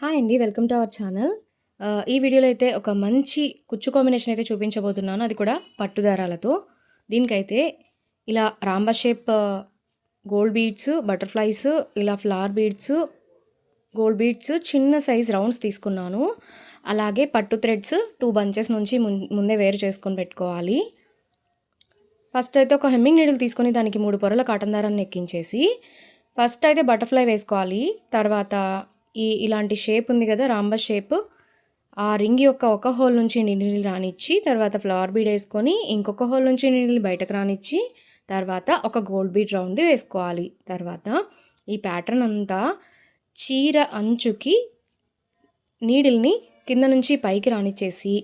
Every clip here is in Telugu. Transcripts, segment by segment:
హాయ్ అండి. Welcome to our channel. ఈ వీడియోలో అయితే ఒక మంచి కుచ్చు కాంబినేషన్ అయితే చూపించబోతున్నాను. అది కూడా పట్టు దారాలతో. దీనికైతే ఇలా రాంబ షేప్ గోల్డ్ బీడ్స్, బటర్‌ఫ్లైస్, ఇలా ఫ్లవర్ బీడ్స్, గోల్డ్ బీడ్స్ చిన్న సైజ్ రౌండ్స్ తీసుకున్నాను. అలాగే పట్టు థ్రెడ్స్ టూ బంచెస్ నుంచి ముందే వేరు చేసుకొని పెట్టుకోవాలి. ఫస్ట్ అయితే ఒక హెమ్మింగ్ నీడిల్ తీసుకొని దానికి మూడు పొరల కాటన్ దారాన్ని ఎక్కించేసి, ఫస్ట్ అయితే బటర్‌ఫ్లై వేసుకోవాలి. తర్వాత ఈ ఇలాంటి షేప్ ఉంది కదా! రాంబ షేప్ ఆ రింగ్ యొక్క ఒక హోల్ నుంచి నీళ్ళు రానిచ్చి, తర్వాత ఫ్లవర్ బీడ్ వేసుకొని ఇంకొక హోల్ నుంచి నీళ్ళు బయటకు రానిచ్చి, తర్వాత ఒక గోల్డ్ బీడ్ రౌండ్ వేసుకోవాలి. తర్వాత ఈ ప్యాటర్న్ అంతా చీర అంచుకి నీడిల్‌ని కింద నుంచి పైకి రానిచ్చేసి,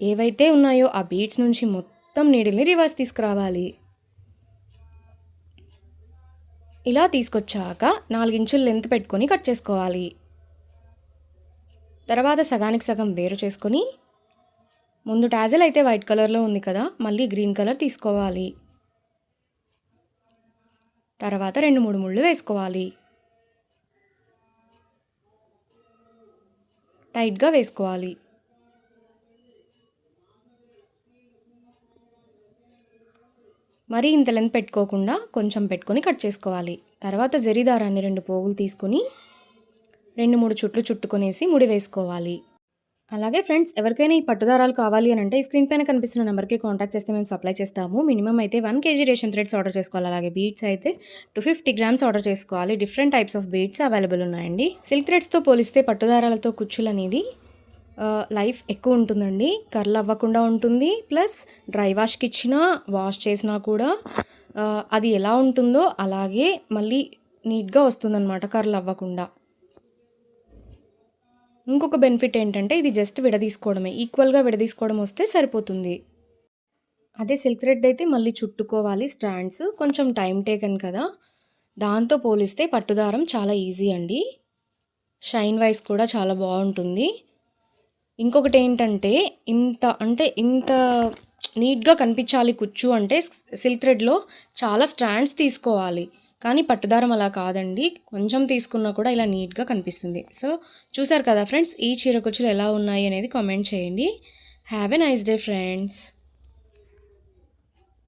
ఏవైతే ఉన్నాయో ఆ బీడ్స్ నుంచి మొత్తం నీడిల్‌ని రివర్స్ తీసుకురావాలి. ఇలా తీసుకొచ్చాక నాలుగించుల లెంత్ పెట్టుకొని కట్ చేసుకోవాలి. తర్వాత సగానికి సగం వేరు చేసుకొని, ముందు టాజిల్ అయితే వైట్ కలర్‌లో ఉంది కదా! మళ్ళీ గ్రీన్ కలర్ తీసుకోవాలి. తర్వాత 2, 3 ముళ్ళు వేసుకోవాలి. టైట్‌గా వేసుకోవాలి. మరీ ఇంత లెంత్ పెట్టుకోకుండా కొంచెం పెట్టుకొని కట్ చేసుకోవాలి. తర్వాత జరీదారాన్ని దారాన్ని 2 పోగులు తీసుకొని 2, 3 చుట్లు చుట్టుకొనేసి ముడి వేసుకోవాలి. అలాగే ఫ్రెండ్స్ ఎవరికైనా ఈ పట్టుదారాలు కావాలి కావాలి అంటే ఈ స్క్రీన్ పైన కనిపిస్తున్న నెంబర్‌కి కాంటాక్ట్ చేస్తే మేము సప్లై చేస్తాము. మినిమం అయితే వన్ కేజీ రేషన్ థ్రెడ్స్ ఆర్డర్ చేసుకోవాలి. అలాగే బీడ్స్ అయితే 250 గ్రామ్స్ ఆర్డర్ చేసుకోవాలి. Different types of beads available ఉన్నాయండి. సిల్క్ థ్రెడ్స్‌తో పోలిస్తే పట్టుదారాలతో కుచ్చులు అనేది లైఫ్ ఎక్కువ ఉంటుందండి. కర్ల్ అవ్వకుండా ఉంటుంది. ప్లస్ డ్రై వాష్‌కి ఇచ్చినా, వాష్ చేసినా కూడా అది ఎలా ఉంటుందో అలాగే మళ్ళీ నీట్‌గా వస్తుందన్నమాట కర్ల్ అవ్వకుండా. ఇంకొక బెనిఫిట్ ఏంటంటే ఇది జస్ట్ విడదీసుకోవడమే. ఈక్వల్‌గా విడదీసుకోవడం వస్తే సరిపోతుంది. అదే సిల్క్ థ్రెడ్ అయితే మళ్ళీ చుట్టుకోవాలి స్ట్రాండ్స్. కొంచెం టైం టేకన్ కదా! దాంతో పోలిస్తే పట్టుదారం చాలా ఈజీ అండి. షైన్ వైస్ కూడా చాలా బాగుంటుంది ఇంకొకటి ఏంటంటే ఇంత అంటే ఇంత నీట్‌గా కనిపించాలి కుచ్చు అంటే సిల్క్ థ్రెడ్‌లో చాలా స్ట్రాండ్స్ తీసుకోవాలి. కానీ పట్టుదారం అలా కాదండి. కొంచెం తీసుకున్నా కూడా ఇలా నీట్‌గా కనిపిస్తుంది. సో, చూసారు కదా ఫ్రెండ్స్ ఈ చీర కుచ్చులు ఎలా ఉన్నాయి అనేది కామెంట్ చేయండి. Have a nice day friends.